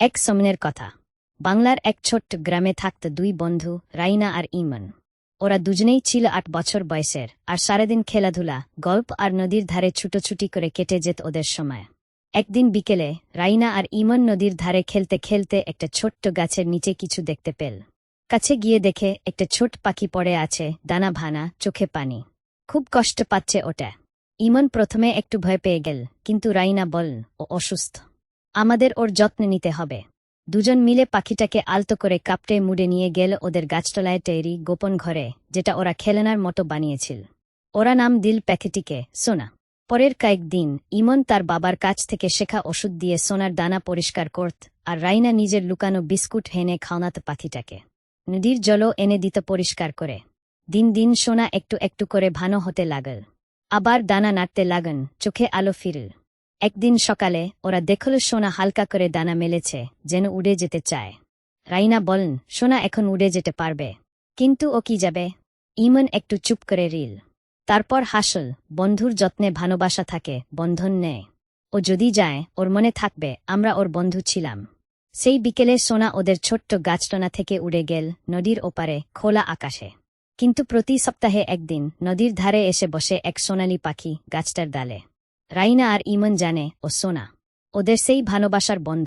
এক সমনের কথা। বাংলার এক ছোট্ট গ্রামে থাকত দুই বন্ধু, রাইনা আর ইমন। ওরা দুজনেই ছিল আট বছর বয়সের, আর সারাদিন খেলাধুলা, গল্প আর নদীর ধারে ছুটোছুটি করে কেটে যেত ওদের সময়। একদিন বিকেলে, রাইনা আর ইমন নদীর ধারে খেলতে খেলতে একটা ছোট্ট গাছের নিচে কিছু দেখতে পেল। কাছে গিয়ে দেখে একটা ছোট পাখি পড়ে আছে, দানা ভানা, চোখে পানি। খুব কষ্ট পাচ্ছে ওটা। ইমন প্রথমে একটু ভয় পেয়ে গেল, কিন্তু রাইনা বলন ও অসুস্থ। আমাদের ওর যত্ন নিতে হবে। দুজন মিলে পাখিটাকে আলতো করে কাপটে মুড়ে নিয়ে গেল ওদের গাছতলায় টেরি গোপন ঘরে, যেটা ওরা খেলনার মতো বানিয়েছিল। ওরা নাম দিল প্যাকেটিকে, সোনা। পরের কয়েকদিন ইমন তার বাবার কাছ থেকে শেখা ওষুধ দিয়ে সোনার দানা পরিষ্কার করত আর রাইনা নিজের লুকানো বিস্কুট হেনে খাওয়াত পাখিটাকে। নদীর জলও এনে দিত পরিষ্কার করে। দিন দিন সোনা একটু একটু করে ভানো হতে লাগল। আবার দানা নাড়তে লাগন চোখে আলো ফিরল। একদিন সকালে ওরা দেখল সোনা হালকা করে দানা মেলেছে, যেন উড়ে যেতে চায়। রাইনা বলেন সোনা এখন উড়ে যেতে পারবে। কিন্তু ও কি যাবে? ইমন একটু চুপ করে রিল। তারপর হাসল, বন্ধুর যত্নে ভালোবাসা থাকে, বন্ধন নেয়। ও যদি যায়, ওর মনে থাকবে, আমরা ওর বন্ধু ছিলাম। সেই বিকেলে সোনা ওদের ছোট্ট গাছটনা থেকে উড়ে গেল নদীর ওপারে খোলা আকাশে। কিন্তু প্রতি সপ্তাহে একদিন নদীর ধারে এসে বসে এক সোনালি পাখি গাছটার ডালে। রাইনা আর ইমন জানে ও সোনা। ওদের সেই ভালোবাসার বন্ধু।